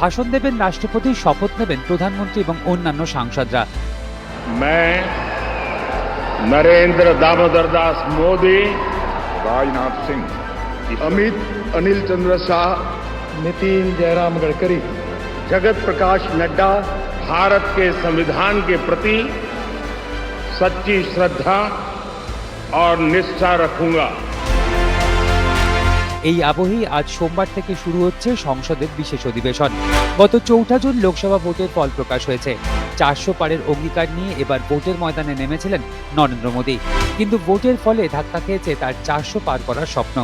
ভাষণ দেবেন রাষ্ট্রপতি শপথ নেবেন প্রধানমন্ত্রী এবং অন্যান্য সাংসদরা मैं नरेंद्र दामोदर दास मोदी राजनाथ सिंह अमित अनिल चंद्र शाह नितिन जयराम गडकरी जगत प्रकाश नड्डा भारत के संविधान के प्रति सच्ची श्रद्धा और निष्ठा रखूंगा এই আবহেই আজ সোমবার থেকে শুরু হচ্ছে সংসদের বিশেষ অধিবেশন। গত চৌঠা জুন লোকসভা ভোটের ফল প্রকাশ হয়েছে। চারশো পারের অঙ্গীকার নিয়ে এবার ভোটের ময়দানে নেমেছিলেন নরেন্দ্র মোদী। কিন্তু ভোটের ফলে ধাক্কা খেয়েছে তার চারশো পার করার স্বপ্ন।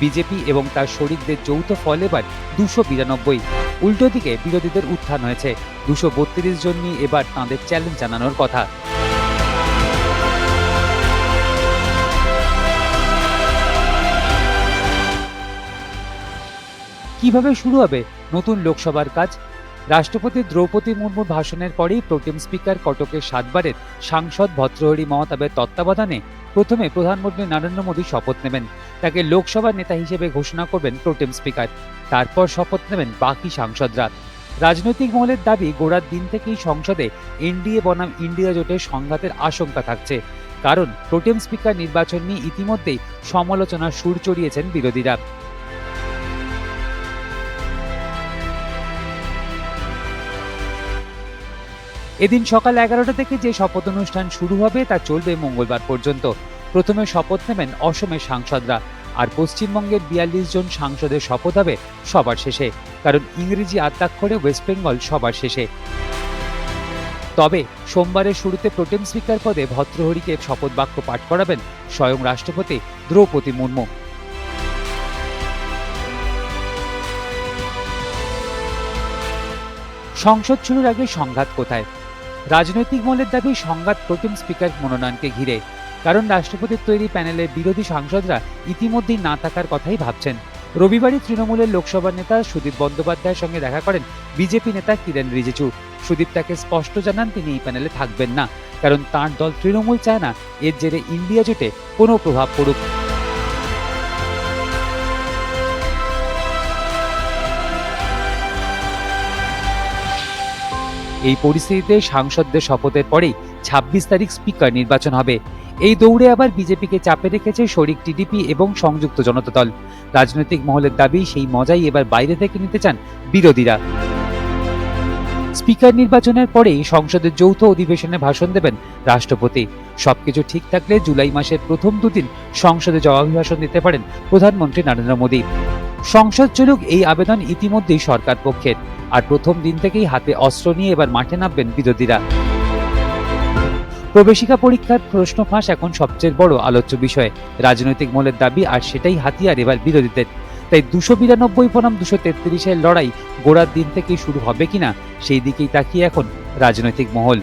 বিজেপি এবং তার শরিকদের যৌথ ফল এবার দুশো বিরানব্বই। উল্টো দিকে বিরোধীদের উত্থান হয়েছে। দুশো বত্রিশ জন নিয়ে এবার তাঁদের চ্যালেঞ্জ জানানোর কথা। কীভাবে শুরু হবে? নতুন লোকসভার কাজ? রাষ্ট্রপতি দ্রৌপদী মুর্মুর ভাষণের পরেই প্রোটেম স্পিকার কটকের সাতবারের সাংসদ ভদ্রহরি মহতাবের তত্ত্বাবধানে প্রথমে প্রধানমন্ত্রী নরেন্দ্র মোদী শপথ নেবেন। তাকে লোকসভার নেতা হিসেবে ঘোষণা করবেন প্রোটেম স্পিকার। তারপর শপথ নেবেন বাকি সাংসদরা। রাজনৈতিক মহলের দাবি গোড়ার দিন থেকেই সংসদে এনডিএ বনাম ইন্ডিয়া জোটের সংঘাতের আশঙ্কা থাকছে। কারণ প্রোটেম স্পিকার নির্বাচন নিয়ে ইতিমধ্যেই সমালোচনার সুর চড়িয়েছেন বিরোধীরা। এদিন সকাল এগারোটা থেকে যে শপথ অনুষ্ঠান শুরু হবে, তা চলবে মঙ্গলবার পর্যন্ত। প্রথমে শপথ নেবেন অসমের সাংসদরা, আর পশ্চিমবঙ্গের বিয়াল্লিশ জন সাংসদের শপথ হবে সবার শেষে, কারণ ইংরেজি আদ্যাক্ষরে ওয়েস্ট বেঙ্গল সবার শেষে। তবে সোমবারের শুরুতে প্রোটেম স্পিকার পদে ভদ্রহরিকে শপথ বাক্য পাঠ করাবেন স্বয়ং রাষ্ট্রপতি দ্রৌপদী মুর্মু। সংসদ শুরুর আগে সংঘাত কোথায়? রাজনৈতিক মহলের দাবি সংঘাত প্রথম স্পিকার মনোনয়নকে ঘিরে। কারণ রাষ্ট্রপতির তৈরি প্যানেলে বিরোধী সাংসদরা ইতিমধ্যেই না থাকার কথাই ভাবছেন। রবিবারই তৃণমূলের লোকসভা নেতা সুদীপ বন্দ্যোপাধ্যায়ের সঙ্গে দেখা করেন বিজেপি নেতা কিরেন রিজিজু। সুদীপ তাকে স্পষ্ট জানান তিনি এই প্যানেলে থাকবেন না, কারণ তার দল তৃণমূল চায় না, এর জেরে ইন্ডিয়া জোটে কোনো প্রভাব পড়ুক। এই পরিস্থিতিতে সাংসদদের শপথের পরেই ছাব্বিশ তারিখ স্পিকার নির্বাচন হবে। এই দৌড়ে আবার বিজেপিকে চাপে রেখেছে শরিক টিডিপি এবং সংযুক্ত জনতা দল। রাজনৈতিক মহলের দাবি, সেই মজাই এবার বাইরে থেকে নিতে চান বিরোধীরা। স্পিকার নির্বাচনের পরেই সংসদের যৌথ অধিবেশনে ভাষণ দেবেন রাষ্ট্রপতি। সবকিছু ঠিক থাকলে জুলাই মাসের প্রথম দুদিন সংসদে জবাবি দিতে পারেন প্রধানমন্ত্রী নরেন্দ্র মোদী। সংসদ চলুক, এই আবেদন ইতিমধ্যেই সরকার পক্ষের। আর প্রথম দিন থেকেই হাতে অস্ত্র নিয়ে এবার মাঠে নামবেন বিরোধীরা। প্রবেশিকা পরীক্ষার প্রশ্ন ফাঁস এখন সবচেয়ে বড় আলোচ্য বিষয়। রাজনৈতিক মহলের দাবি, আর সেটাই হাতিয়ার এবার বিরোধীদের। তাই দুশো বিরানব্বই বনাম দুশো তেত্রিশের লড়াই গোড়ার দিন থেকেই শুরু হবে কিনা, সেই দিকেই তাকিয়ে এখন রাজনৈতিক মহল।